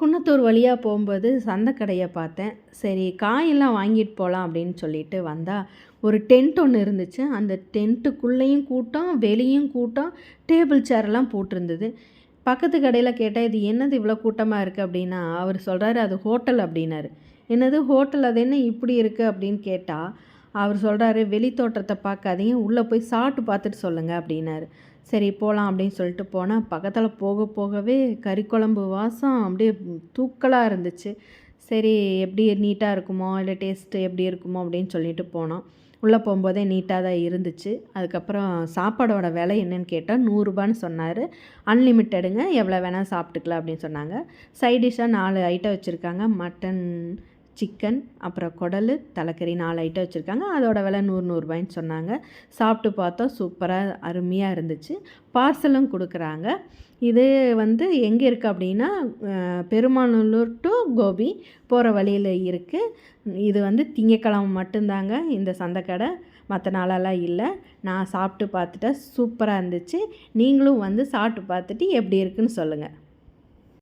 குன்னத்தூர் வழியாக போகும்போது சந்தைக்கடையை பார்த்தேன். சரி காயெல்லாம் வாங்கிட்டு போகலாம் அப்படின்னு சொல்லிட்டு வந்தால் ஒரு டென்ட் ஒன்று இருந்துச்சு. அந்த டென்ட்டுக்குள்ளேயும் கூட்டம் வெளியும் கூட்டம் டேபிள் சேரெல்லாம் போட்டிருந்தது. பக்கத்து கடையில் கேட்டால் இது என்னது இவ்வளோ கூட்டமாக இருக்குது அப்படின்னா அவர் சொல்கிறாரு அது ஹோட்டல் அப்படின்னாரு. என்னது ஹோட்டல்? அது என்ன இப்படி இருக்குது அப்படின்னு கேட்டால் அவர் சொல்கிறாரு வெளி தோட்டத்தை பார்க்காதீங்க உள்ளே போய் சாப்பிட்டு பார்த்துட்டு சொல்லுங்கள் அப்படின்னாரு. சரி போகலாம் அப்படின்னு சொல்லிட்டு போனால் பக்கத்தில் போக போகவே கறி குழம்பு வாசம் அப்படியே தூக்கலாக இருந்துச்சு. சரி எப்படி நீட்டாக இருக்குமோ இல்லை டேஸ்ட்டு எப்படி இருக்குமோ அப்படின்னு சொல்லிட்டு போனோம். உள்ளே போகும்போதே நீட்டாக தான் இருந்துச்சு. அதுக்கப்புறம் சாப்பாடோட விலை என்னன்னு கேட்டால் நூறுரூபான்னு சொன்னார். அன்லிமிட்டடுங்க எவ்வளோ வேணால் சாப்பிட்டுக்கலாம் அப்படின்னு சொன்னாங்க. சைட் டிஷ்ஷாக நாலு ஐட்டம் வச்சுருக்காங்க. மட்டன் சிக்கன் அப்புறம் குடல் தலைக்கறி நாலு ஐட்டம் வச்சுருக்காங்க. அதோட விலை நூறு நூறுரூபாய்ன்னு சொன்னாங்க. சாப்பிட்டு பார்த்தோம் சூப்பராக அருமையாக இருந்துச்சு. பார்சலும் கொடுக்குறாங்க. இது வந்து எங்கே இருக்குது அப்படின்னா பெருமாநல்லூர் டு கோபி போகிற வழியில் இருக்குது இது வந்து திங்கக்கிழமை மட்டும்தாங்க இந்த சந்தைக்கடை. மற்ற நாளெல்லாம் இல்லை. நான் சாப்பிட்டு பார்த்துட்டேன் சூப்பராக இருந்துச்சு. நீங்களும் வந்து சாப்பிட்டு பார்த்துட்டு எப்படி இருக்குன்னு சொல்லுங்கள்